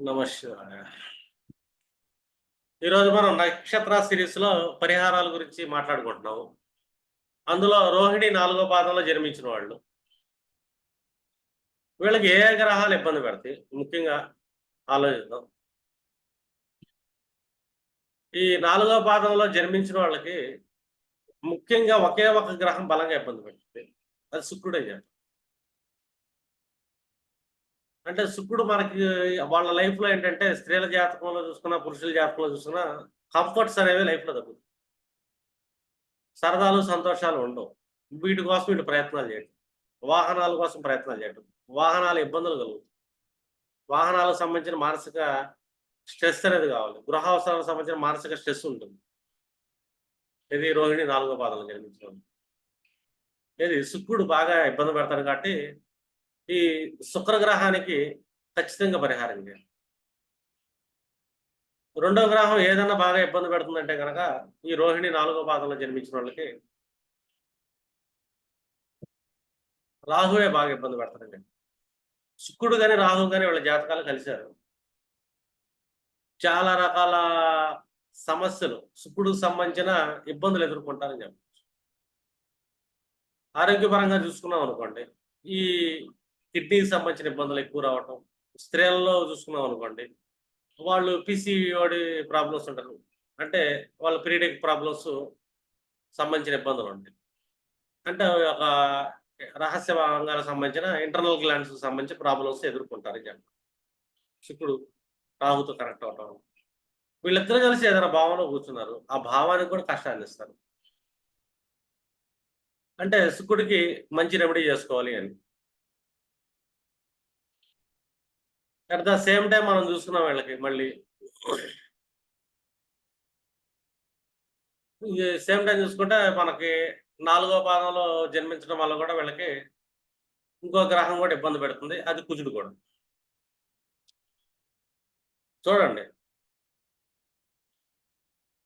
నమస్కారం ఈరోజు మనం నక్షత్ర సిరీస్లో పరిహారాల గురించి మాట్లాడుకుంటున్నాము. అందులో రోహిణి నాలుగో పాదంలో జన్మించిన వాళ్ళు. వీళ్ళకి ఏ గ్రహాలు ఇబ్బంది పెడతాయి? ముఖ్యంగా ఆలోచిద్దాం. ఈ నాలుగో పాదంలో జన్మించిన వాళ్ళకి ముఖ్యంగా ఒకే ఒక గ్రహం బలంగా ఇబ్బంది పెడుతుంది. అది శుక్రుడే చెప్పాలి అంటే శుక్రుడు మనకి వాళ్ళ లైఫ్లో ఏంటంటే స్త్రీల జాతకంలో చూసుకున్నా పురుషుల జాతకంలో చూసుకున్నా కంఫర్ట్స్ అనేవి లైఫ్లో తగ్గుతుంది సరదాలు సంతోషాలు ఉండవు. వీటి కోసం వీటి ప్రయత్నాలు చేయడం వాహనాల కోసం ప్రయత్నాలు చేయడం వాహనాల ఇబ్బందులు కలుగుతాయి. వాహనాలకు సంబంధించిన మానసిక స్ట్రెస్ అనేది కావాలి. గృహ అవసరాలకు సంబంధించిన మానసిక స్ట్రెస్ ఉంటుంది. ఇది రోహిణి నాలుగో పాదంలో జన్మించడం ఇది శుక్రుడు బాగా ఇబ్బంది పెడతాడు కాబట్టి ఈ శుక్రగ్రహానికి ఖచ్చితంగా పరిహారం చేయాలి రెండో గ్రహం ఏదైనా బాగా ఇబ్బంది పెడుతుందంటే కనుక ఈ రోహిణి నాలుగో పాదంలో జన్మించిన వాళ్ళకి రాహువే బాగా ఇబ్బంది పెడతారండి. శుక్రుడు కానీ రాహు కానీ వీళ్ళ జాతకాలు కలిశారు. చాలా రకాల సమస్యలు శుక్రుడికి సంబంధించిన ఇబ్బందులు ఎదుర్కొంటారని చెప్పచ్చు. ఆరోగ్యపరంగా చూసుకున్నాం అనుకోండి ఈ కిడ్నీకి సంబంధించిన ఇబ్బందులు ఎక్కువ రావటం స్త్రీలలో చూసుకున్నాం అనుకోండి వాళ్ళు పిసిఓడి ప్రాబ్లమ్స్ ఉంటారు. అంటే వాళ్ళ పీరియడిక్ ప్రాబ్లమ్స్ సంబంధించిన ఇబ్బందులు ఉంటాయి. అంటే ఒక రహస్య అంగాలకు సంబంధించిన ఇంటర్నల్ గ్లాండ్స్ సంబంధించిన ప్రాబ్లమ్స్ ఎదుర్కొంటారు జనం. శుక్రుడు రాహుతో కనెక్ట్ అవటం వీళ్ళిద్దరూ కలిసి ఏదైనా భావంలో కూర్చున్నారు ఆ భావానికి కూడా కష్టాన్ని ఇస్తారు. అంటే శుక్రుడికి మంచి రెమెడీ చేసుకోవాలి అని. అట్ ద సేమ్ టైం మనం చూసుకున్నాం వీళ్ళకి మళ్ళీ. సేమ్ టైం చూసుకుంటే మనకి నాలుగో పాదంలో జన్మించడం వల్ల కూడా వీళ్ళకి ఇంకో గ్రహం కూడా ఇబ్బంది పెడుతుంది. అది కుజుడు కూడా. చూడండి.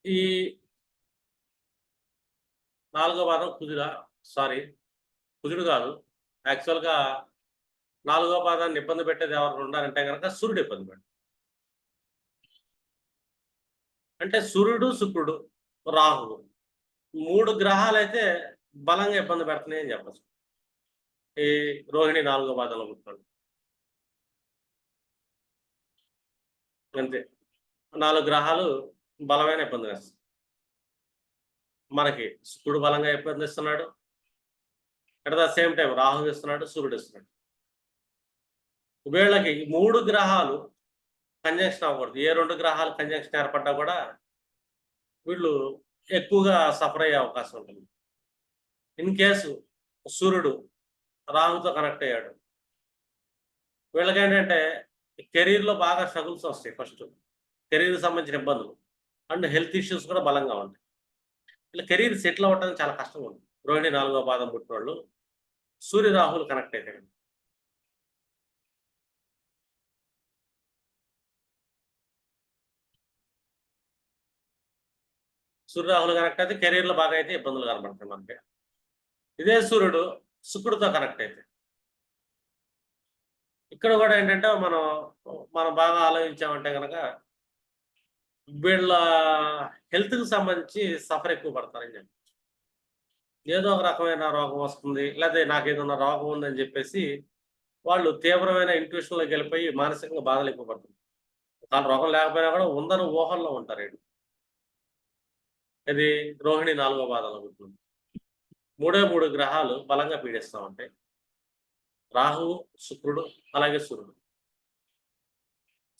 ఈ నాలుగో పాదం కుజుడా సారీ కుజుడు కాదు. యాక్చువల్గా నాలుగో పాదాన్ని ఇబ్బంది పెట్టేది ఎవరు ఉండాలంటే కనుక సూర్యుడు ఇబ్బంది పెట్టు అంటే సూర్యుడు శుక్రుడు రాహువు మూడు గ్రహాలు అయితే బలంగా ఇబ్బంది పెడుతున్నాయి అని చెప్పచ్చు. ఈ రోహిణి నాలుగో పాదంలో కూర్చోండి అంతే. నాలుగు గ్రహాలు బలమైన ఇబ్బంది వేస్తాయి. మనకి శుక్రుడు బలంగా ఇబ్బంది ఇస్తున్నాడు at the same time Rahu ఇస్తున్నాడు సూర్యుడు ఇస్తున్నాడు వీళ్ళకి మూడు గ్రహాలు కంజంక్షన్ అవ్వకూడదు. ఏ రెండు గ్రహాలు కంజంక్షన్ ఏర్పడ్డా కూడా వీళ్ళు ఎక్కువగా సఫర్ అయ్యే అవకాశం ఉంటుంది. ఇన్ కేసు సూర్యుడు రాహుతో కనెక్ట్ అయ్యాడు. వీళ్ళకి ఏంటంటే కెరీర్లో బాగా స్ట్రగుల్స్ వస్తాయి ఫస్ట్ కెరీర్ సంబంధించిన ఇబ్బందులు. అండ్ హెల్త్ ఇష్యూస్ కూడా బలంగా ఉంటాయి. ఇలా కెరీర్ సెటిల్ అవ్వడానికి చాలా కష్టంగా ఉంది రోహిణి నాలుగో పాదం పుట్టిన వాళ్ళు సూర్య రాహుల్ కనెక్ట్ అయితే సూర్యరాహులు కనెక్ట్ అయితే కెరీర్లో బాగా అయితే ఇబ్బందులు కనబడతాయి మనకి. ఇదే సూర్యుడు శుక్రుడితో కనెక్ట్ అయితే. ఇక్కడ కూడా ఏంటంటే మనం మనం బాగా ఆలోచించామంటే కనుక వీళ్ళ హెల్త్కి సంబంధించి సఫర్ ఎక్కువ పడతారని చెప్పి ఏదో ఒక రకమైన రోగం వస్తుంది లేకపోతే నాకు ఏదైనా రోగం ఉందని చెప్పేసి వాళ్ళు తీవ్రమైన ఇంట్యూషన్లోకి వెళ్ళిపోయి మానసికంగా బాధలు ఎక్కువ పడుతుంది వాళ్ళ రోగం లేకపోయినా కూడా ఉందని ఊహల్లో ఉంటారు వీళ్ళు. ఇది రోహిణి నాలుగో పాదంలో ఉంటుంది మూడే మూడు గ్రహాలు బలంగా పీడిస్తూ ఉంటాయి రాహువు శుక్రుడు అలాగే సూర్యుడు.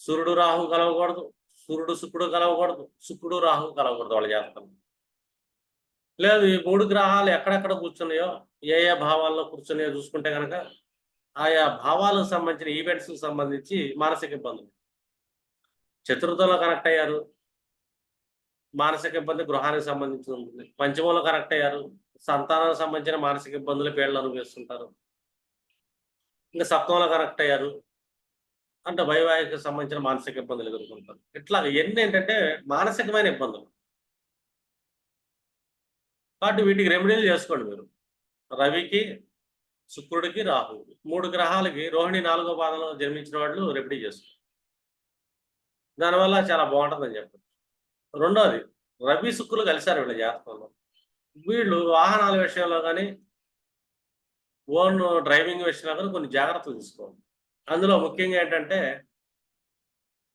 సూర్యుడు రాహు కలవకూడదు. సూర్యుడు శుక్రుడు కలవకూడదు. శుక్రుడు రాహు కలవకూడదు వాళ్ళ చేస్తాం లేదు ఈ మూడు గ్రహాలు ఎక్కడెక్కడ కూర్చున్నాయో ఏ ఏ భావాల్లో కూర్చున్నాయో చూసుకుంటే కనుక ఆయా భావాలకు సంబంధించిన ఈవెంట్స్కి సంబంధించి మానసిక ఇబ్బందులు. చతుర్థంలో కనెక్ట్ అయ్యారు. మానసిక ఇబ్బంది గృహానికి సంబంధించి ఉంటుంది పంచమంలో కరెక్ట్ అయ్యారు. సంతానానికి సంబంధించిన మానసిక ఇబ్బందులు పేర్లు అనుభవిస్తుంటారు. ఇంకా సప్తంలో కరెక్ట్ అయ్యారు. అంటే వైవాహిక సంబంధించిన మానసిక ఇబ్బందులు ఎదుర్కొంటారు. ఇట్లా ఎన్ని ఏంటంటే మానసికమైన ఇబ్బందులు. కాబట్టి వీటికి రెమెడీలు చేసుకోండి మీరు. రవికి శుక్రుడికి రాహు మూడు గ్రహాలకి రోహిణి నాలుగో పాదంలో జన్మించిన వాళ్ళు రెమెడీ చేసుకోండి. దానివల్ల చాలా బాగుంటుందని చెప్పండి. రెండోది రవి శుక్రులు కలిశారు వీళ్ళ జాతకంలో. వీళ్ళు వాహనాల విషయంలో కానీ ఓన్ డ్రైవింగ్ విషయంలో కానీ కొన్ని జాగ్రత్తలు తీసుకోవాలి. అందులో ముఖ్యంగా ఏంటంటే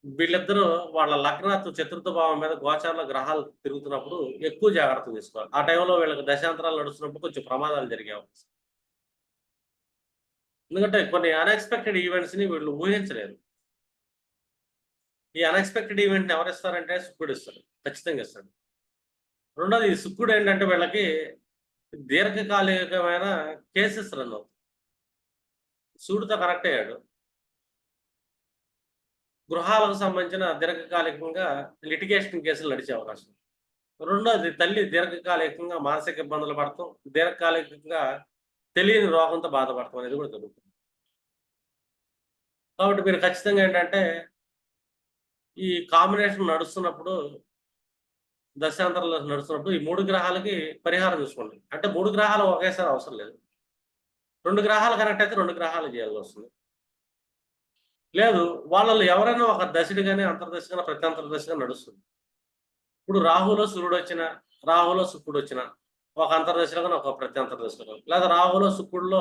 వీళ్ళిద్దరూ వాళ్ళ లగ్నాత్ చతుర్థ భావం మీద గోచారంలో గ్రహాలు తిరుగుతున్నప్పుడు ఎక్కువ జాగ్రత్తలు తీసుకోవాలి. ఆ టైంలో వీళ్ళకి దశాంతరాలు నడుస్తున్నప్పుడు కొంచెం ప్రమాదాలు జరిగే అవకాశం. ఎందుకంటే కొన్ని అన్ఎక్స్పెక్టెడ్ ఈవెంట్స్ని వీళ్ళు ఊహించలేరు. ఈ అన్ఎక్స్పెక్టెడ్ ఈవెంట్ ఎవరు ఇస్తారంటే శుక్రుడు ఇస్తాడు. ఖచ్చితంగా ఇస్తాడు. రెండోది సుక్కుడు శుక్రుడు ఏంటంటే వీళ్ళకి దీర్ఘకాలికమైన కేసెస్ రన్ అవుతుంది సూడుతో కనెక్ట్ అయ్యాడు. గృహాలకు సంబంధించిన దీర్ఘకాలికంగా లిటిగేషన్ కేసులు నడిచే అవకాశం. రెండోది తల్లి దీర్ఘకాలికంగా మానసిక ఇబ్బందులు పడతాం దీర్ఘకాలికంగా తెలియని రోగంతో బాధపడతాం అనేది కూడా జరుగుతుంది. కాబట్టి మీరు ఖచ్చితంగా ఏంటంటే ఈ కాంబినేషన్ నడుస్తున్నప్పుడు దశాంతరంలో నడుస్తున్నప్పుడు ఈ మూడు గ్రహాలకి పరిహారం చూసుకోండి. అంటే మూడు గ్రహాలు ఒకేసారి అవసరం లేదు. రెండు గ్రహాలు కనెక్ట్ అయితే రెండు గ్రహాలు చేయాల్సి వస్తుంది. లేదు వాళ్ళలో ఎవరైనా ఒక దశడి కానీ అంతర్దశ కానీ ప్రత్యంతర నడుస్తుంది. ఇప్పుడు రాహులో సూర్యుడు వచ్చిన రాహులో శుక్రుడు వచ్చిన ఒక అంతర్దశలో కానీ ఒక ప్రత్యంతర్దశలో లేదా రాహులో శుక్రుడులో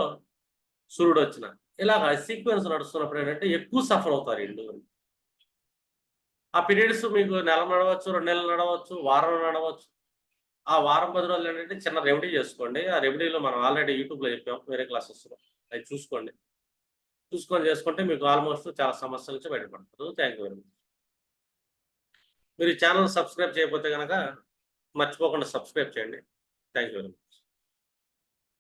సూర్యుడు వచ్చిన ఇలాగ సీక్వెన్స్ నడుస్తున్నప్పుడు ఏంటంటే ఎక్కువ సఫలవుతారు అవుతారు ఇల్లు ఆ పీరియడ్స్ మీకు నెల నడవచ్చు రెండు నెలలు నడవచ్చు వారం నడవచ్చు. ఆ వారం పది రోజులు ఏంటంటే చిన్న రెమెడీ చేసుకోండి. ఆ రెమెడీలో మనం ఆల్రెడీ యూట్యూబ్లో చెప్పాం వేరే క్లాసెస్లో అవి చూసుకోండి. చూసుకొని చేసుకుంటే మీకు ఆల్మోస్ట్ చాలా సమస్యల నుంచి బయటపడుతుంది థ్యాంక్ యూ వెరీ మచ్ మీరు ఈ ఛానల్ సబ్స్క్రైబ్ చేయకపోతే కనుక మర్చిపోకుండా సబ్స్క్రైబ్ చేయండి. Thank you very much